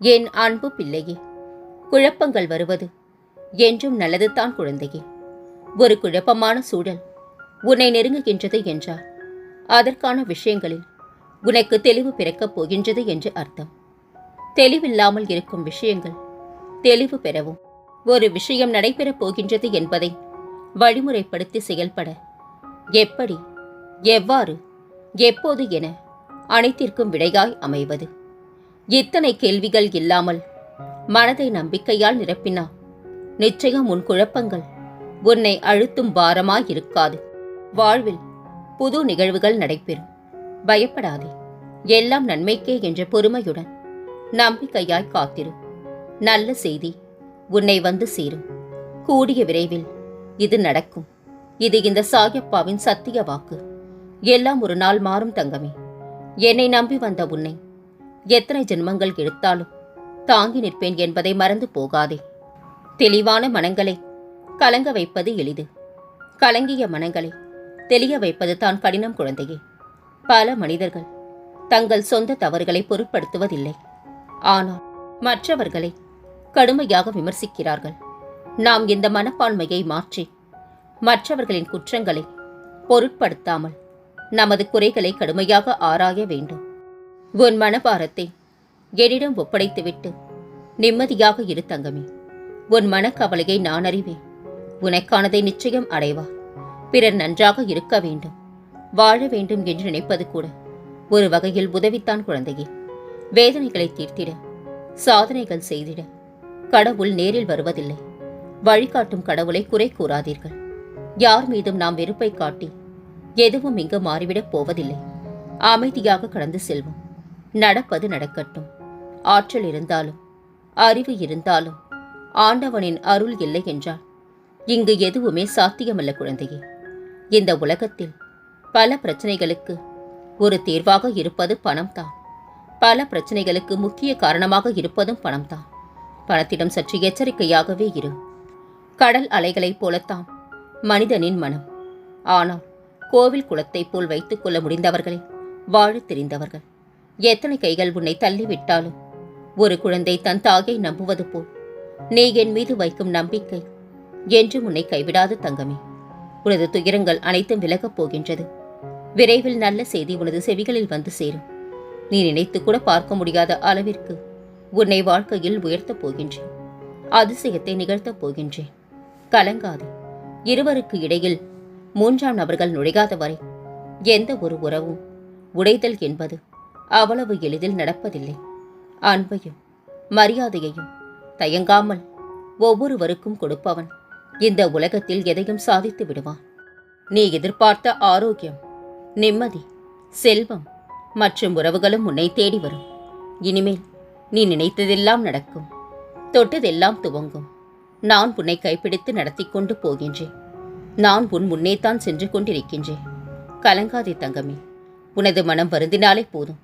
என் அன்பு பிள்ளையே குழப்பங்கள் வருவது என்றும் நல்லதுதான் குழந்தையே. ஒரு குழப்பமான சூழல் உன்னை நெருங்குகின்றது என்றார். அதற்கான விஷயங்களில் உனக்கு தெளிவு பிறக்கப் போகின்றது என்று அர்த்தம். தெளிவில்லாமல் இருக்கும் விஷயங்கள் தெளிவு பெறவும் ஒரு விஷயம் நடைபெறப் போகின்றது என்பதை வழிமுறைப்படுத்தி செயல்பட எப்படி எவ்வாறு எப்போது என அனைத்திற்கும் விடையாய் அமைவது. இத்தனை கேள்விகள் இல்லாமல் மனதை நம்பிக்கையால் நிரப்பினா? நிச்சயம் உன் குழப்பங்கள் உன்னை அழுத்தும் பாரமாய் இருக்காது வாழ்வில் புது நிகழ்வுகள் நடைபெறும். பயப்படாதே. எல்லாம் நன்மைக்கே என்ற பொறுமையுடன் நம்பிக்கையாய் காத்திரு. நல்ல செய்தி உன்னை வந்து சேரும். கூடிய விரைவில் இது நடக்கும். இது இந்த சாயப்பாவின் சத்திய வாக்கு. எல்லாம் ஒரு நாள் மாறும் தங்கமே. என்னை நம்பி வந்த உன்னை எத்தனை ஜென்மங்கள் எடுத்தாலும் தாங்கி நிற்பேன் என்பதை மறந்து போகாதே. தெளிவான மனங்களை கலங்க வைப்பது எளிது. கலங்கிய மனங்களை தெளிய வைப்பது தான் கடினம் குழந்தையே. பல மனிதர்கள் தங்கள் சொந்த தவறுகளை பொருட்படுத்துவதில்லை. ஆனால் மற்றவர்களை கடுமையாக விமர்சிக்கிறார்கள். நாம் இந்த மனப்பான்மையை மாற்றி மற்றவர்களின் குற்றங்களை பொருட்படுத்தாமல் நமது குறைகளை கடுமையாக ஆராய வேண்டும். உன் மனபாரத்தை என்னிடம் ஒப்படைத்துவிட்டு நிம்மதியாக இரு தங்கமே. உன் மனக்கவலையை நான் அறிவேன். உனக்கானதை நிச்சயம் அடைவார் பிறர் நன்றாக இருக்க வேண்டும். வாழ வேண்டும் என்று நினைப்பது கூட ஒரு வகையில் உதவித்தான் குழந்தையே. வேதனைகளை தீர்த்திட சாதனைகள் செய்திட கடவுள் நேரில் வருவதில்லை. வழிகாட்டும் கடவுளை குறை கூறாதீர்கள். யார் மீதும் நாம் வெறுப்பை காட்டி எதுவும் இங்கு மாறிவிடப் போவதில்லை. அமைதியாக கடந்து செல்வோம். நடப்பது நடக்கட்டும். ஆற்றல் இருந்தாலும் அறிவு இருந்தாலும் ஆண்டவனின் அருள் இல்லை என்றால் இங்கு எதுவுமே சாத்தியமல்ல குழந்தையே. இந்த உலகத்தில் பல பிரச்சனைகளுக்கு ஒரு தீர்வாக இருப்பது பணம்தான். பல பிரச்சனைகளுக்கு முக்கிய காரணமாக இருப்பதும் பணம்தான். பணத்திடம் சற்று எச்சரிக்கையாகவே இரு. கடல் அலைகளைப் போலத்தான் மனிதனின் மனம். ஆனால் கோவில் குளத்தைப் போல் வைத்துக்கொள்ள முடிந்தவர்களே வாழ தெரிந்தவர்கள். எத்தனை கைகள் உன்னை தள்ளிவிட்டாலும்? ஒரு குழந்தை தன் தாயை நம்புவது போல். நீ என் மீது வைக்கும் நம்பிக்கை என்று உன்னை கைவிடாது தங்கமே. உனது துயரங்கள் அனைத்தும் விலகப் போகின்றது. விரைவில் நல்ல செய்தி உனது செவிகளில் வந்து சேரும். நீ நினைத்து கூட பார்க்க முடியாத அளவிற்கு உன்னை வாழ்க்கையில் உயர்த்தப் போகின்றேன். அதிசயத்தை நிகழ்த்தப் போகின்றேன். கலங்காது. இருவருக்கு இடையில் மூன்றாம் நபர்கள் நுழைகாத வரை எந்த ஒரு உறவும் உடைதல் என்பது அவ்வளவு எளிதில் நடப்பதில்லை. அன்பையும் மரியாதையையும் தயங்காமல் ஒவ்வொருவருக்கும் கொடுப்பவன் இந்த உலகத்தில் எதையும் சாதித்து விடுவான். நீ எதிர்பார்த்த ஆரோக்கியம் நிம்மதி செல்வம் மற்றும் உறவுகளும் உன்னை தேடி வரும். இனிமேல் நீ நினைத்ததெல்லாம் நடக்கும். தொட்டதெல்லாம் துவங்கும். நான் உன்னை கைப்பிடித்து நடத்தி கொண்டு போகின்றேன். நான் உன் முன்னேத்தான் சென்று கொண்டிருக்கின்றேன். கலங்காதே தங்கமே. உனது மனம் வருந்தினாலே போதும்.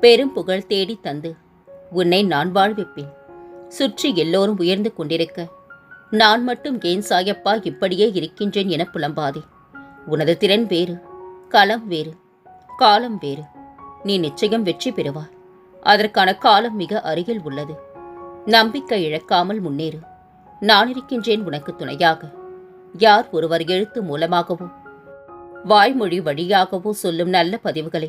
பெரும் புகழ் தேடி தந்து உன்னை நான் வாழ்விப்பேன். சுற்றி எல்லோரும் உயர்ந்து கொண்டிருக்க நான் மட்டும் ஏன் சாயப்பா இப்படியே இருக்கின்றேன் என புலம்பாதே. உனது திறன் வேறு களம் வேறு காலம் வேறு. நீ நிச்சயம் வெற்றி பெறுவாய். அதற்கான காலம் மிக அருகில் உள்ளது. நம்பிக்கை இழக்காமல் முன்னேறு. நான் இருக்கின்றேன் உனக்கு துணையாக. யார் ஒருவர் எழுத்து மூலமாகவோ வாய்மொழி வழியாகவோ சொல்லும் நல்ல பதிவுகளை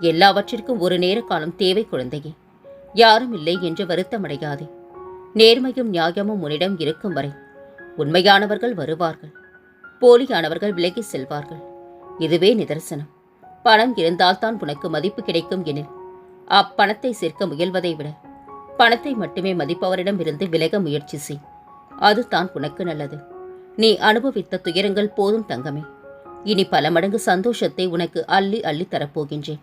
எல்லாவற்றிற்கும் ஒரு நேர காலம் தேவை குழந்தையே. யாரும் இல்லை என்று வருத்தமடையாதே. நேர்மையும் நியாயமும் உன்னிடம் இருக்கும் வரை உண்மையானவர்கள் வருவார்கள். போலியானவர்கள் விலகி செல்வார்கள். இதுவே நிதர்சனம். பணம் இருந்தால்தான் உனக்கு மதிப்பு கிடைக்கும் எனில் அப்பணத்தை சேர்க்க முயல்வதை விட பணத்தை மட்டுமே மதிப்பவரிடம் இருந்து விலக முயற்சி செய். அதுதான் உனக்கு நல்லது. நீ அனுபவித்த துயரங்கள் போதும் தங்கமே. இனி பல மடங்கு சந்தோஷத்தை உனக்கு அள்ளி அள்ளி தரப்போகின்றேன்.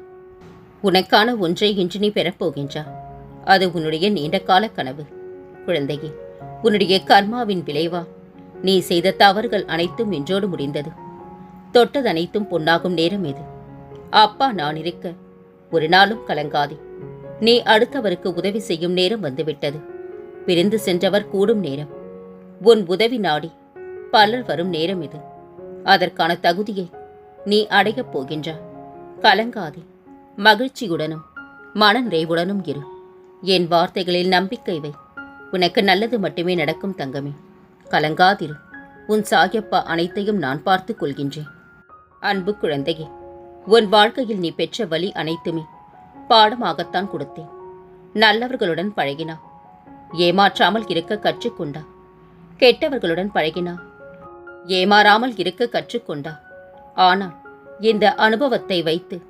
உனக்கான ஒன்றை இன்று நீ பெறப்போகின்றா அது உன்னுடைய நீண்டகால கனவு. குழந்தையே உன்னுடைய கர்மாவின் விளைவா? நீ செய்த தவறுகள் அனைத்தும் இன்றோடு முடிந்தது. தொட்டது அனைத்தும் பொன்னாகும் நேரம் இது. அப்பா நான் இருக்க. ஒரு நாளும் கலங்காதே. நீ அடுத்தவருக்கு உதவி செய்யும் நேரம் வந்துவிட்டது. பிரிந்து சென்றவர் கூடும் நேரம். உன் உதவி நாடி பலர் வரும் நேரம் இது. அதற்கான தகுதியை நீ அடையப் போகின்றாய். கலங்காதே. மகிழ்ச்சியுடனும் மன நிறைவுடனும் இரு. என் வார்த்தைகளில் நம்பிக்கை வை. உனக்கு நல்லது மட்டுமே நடக்கும் தங்கமே. கலங்காதிரு. உன் சாயப்பா அனைத்தையும் நான் பார்த்துக் கொள்கின்றேன். அன்பு குழந்தையே உன் வாழ்க்கையில் நீ பெற்ற வழி அனைத்துமே பாடமாகத்தான் கொடுத்தேன். நல்லவர்களுடன் பழகினா. ஏமாற்றாமல் இருக்க கற்றுக்கொண்டா. கெட்டவர்களுடன் பழகினா. ஏமாறாமல் இருக்க கற்றுக்கொண்டா. ஆனால் இந்த அனுபவத்தை வைத்து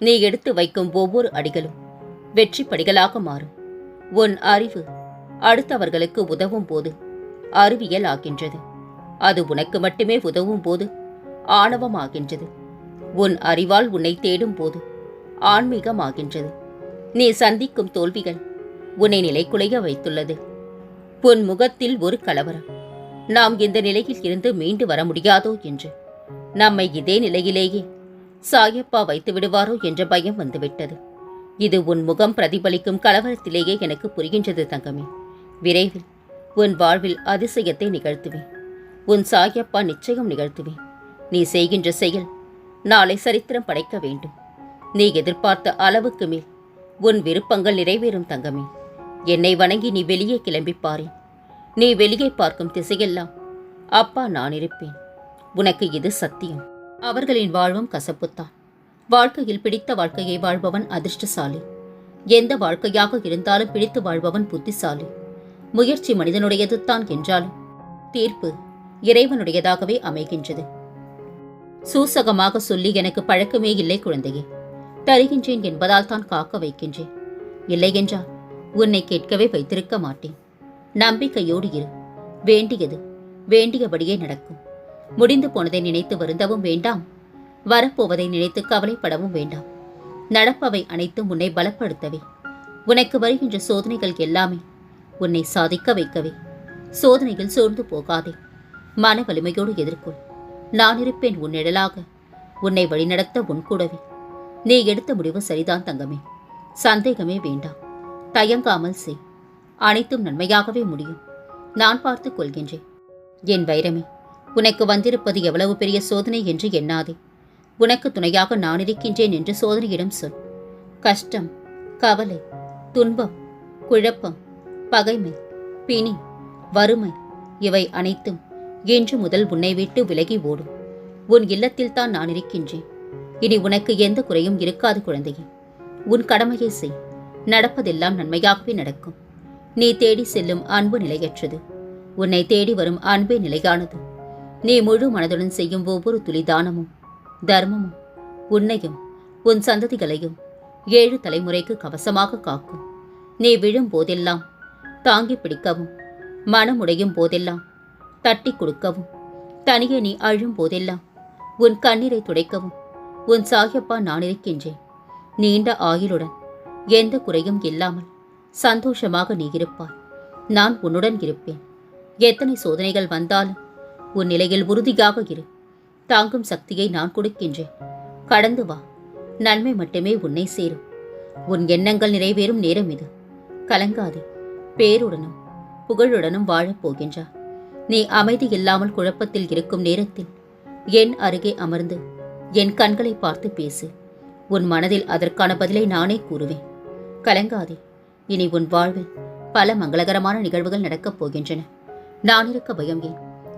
நீ எடுத்து வைக்கும் ஒவ்வொரு அடிகளும் வெற்றி படிகளாக மாறும். உன் அறிவு அடுத்தவர்களுக்கு உதவும் போது அறிவியல் ஆகின்றது. அது உனக்கு மட்டுமே உதவும் போது ஆணவமாகின்றது உன் அறிவால் உன்னை தேடும் போது ஆன்மீகமாகின்றது நீ சந்திக்கும் தோல்விகள் உன்னை நிலைக்குலைய வைத்துள்ளது. உன் முகத்தில் ஒரு கலவரம். நாம் இந்த நிலையில் இருந்து மீண்டு வர முடியாதோ என்று. நம்மை இதே நிலையிலேயே சாயப்பா வைத்து விடுவாரோ என்ற பயம் வந்துவிட்டது. இது உன் முகம் பிரதிபலிக்கும் கலவரத்திலேயே எனக்கு புரிகின்றது தங்கமே. விரைவில் உன் வாழ்வில் அதிசயத்தை நிகழ்த்துவேன். உன் சாயப்பா நிச்சயம் நிகழ்த்துவேன். நீ செய்கின்ற செயல் நாளை சரித்திரம் படைக்க வேண்டும். நீ எதிர்பார்த்த அளவுக்கு மேல் உன் விருப்பங்கள் நிறைவேறும் தங்கமே. என்னை வணங்கி நீ வெளியே கிளம்பி பாரேன் நீ வெளியே பார்க்கும் திசையெல்லாம் அப்பா நான் இருப்பேன். உனக்கு இது சத்தியம். அவர்களின் வாழ்வும் கசப்புத்தான். வாழ்க்கையில் பிடித்த வாழ்க்கையை வாழ்பவன் அதிர்ஷ்டசாலி. எந்த வாழ்க்கையாக இருந்தாலும் பிடித்து வாழ்பவன் புத்திசாலி. முயற்சி மனிதனுடையது தான் என்றாலும் தீர்ப்பு இறைவனுடையதாகவே அமைகின்றது. சூசகமாக சொல்லி எனக்கு பழக்கமே இல்லை குழந்தையே. தருகின்றேன் என்பதால் தான் காக்க வைக்கின்றேன். இல்லை என்றால் உன்னை கேட்கவே வைத்திருக்க மாட்டேன். நம்பிக்கையோடு இரு. வேண்டியது வேண்டியபடியே நடக்கும். முடிந்து போனதை நினைத்து வருந்தவும் வேண்டாம். வரப்போவதை நினைத்து கவலைப்படவும் வேண்டாம். நடப்பவை அனைத்தும் உன்னை பலப்படுத்தவே. உனக்கு வருகின்ற சோதனைகள் எல்லாமே உன்னை சாதிக்க வைக்கவே. சோதனையில் சோர்ந்து போகாதே. மன வலிமையோடு எதிர்கொள். நான் இருப்பேன் உன் உன்னை வழிநடத்த உன் கூடவே. நீ எடுத்த முடிவு சரிதான் தங்கமே. சந்தேகமே வேண்டாம். தயங்காமல் செய். அனைத்தும் நன்மையாகவே முடியும். நான் பார்த்துக் கொள்கின்றேன். என் வைரமே உனக்கு வந்திருப்பது எவ்வளவு பெரிய சோதனை என்று எண்ணாதே. உனக்கு துணையாக நான் இருக்கின்றேன் என்று சோதனையிடம் சொல். கஷ்டம் கவலை துன்பம் குழப்பம் பகைமை பிணி வறுமை இவை அனைத்தும் இன்று முதல் உன்னை விட்டு விலகி ஓடும். உன் இல்லத்தில்தான் நான் இருக்கின்றேன். இனி உனக்கு எந்த குறையும் இருக்காது குழந்தையே. உன் கடமையை செய். நடப்பதெல்லாம் நன்மையாகவே நடக்கும். நீ தேடி செல்லும் அன்பு நிலையற்றது. உன்னை தேடி வரும் அன்பே நிலையானது. நீ முழு மனதுடன் செய்யும் ஒவ்வொரு துளி தானமும் தர்மமும் உன்னையும் உன் சந்ததிகளையும் ஏழு தலைமுறைக்கு கவசமாக காக்கும். நீ விழும் போதெல்லாம் தாங்கி பிடிக்கவும் மனமுடையும் போதெல்லாம் தட்டி கொடுக்கவும் தனியே நீ அழும் போதெல்லாம் உன் கண்ணீரை துடைக்கவும் உன் சாகியப்பா நான் இருக்கின்றேன். நீண்ட ஆயுளுடன் எந்த குறையும் இல்லாமல் சந்தோஷமாக நீ இருப்பாய். நான் உன்னுடன் இருப்பேன். எத்தனை சோதனைகள் வந்தாலும் உன் நிலையில் உறுதியாக இரு. தாங்கும் சக்தியை நான் கொடுக்கின்றேன். கடந்து வா. நன்மை மட்டுமே உன்னை சேரும். உன் எண்ணங்கள் நிறைவேறும் நேரம் இது. கலங்காதே. பேருடனும் புகழுடனும் வாழப்போகின்றார் நீ அமைதி இல்லாமல் குழப்பத்தில் இருக்கும் நேரத்தில் என் அருகே அமர்ந்து என் கண்களை பார்த்து பேசு. உன் மனதில் அதற்கான பதிலை நானே கூறுவேன். கலங்காதே. இனி உன் வாழ்வில் பல மங்களகரமான நிகழ்வுகள் நடக்கப் போகின்றன. நான் இருக்க பயம் ஏன்?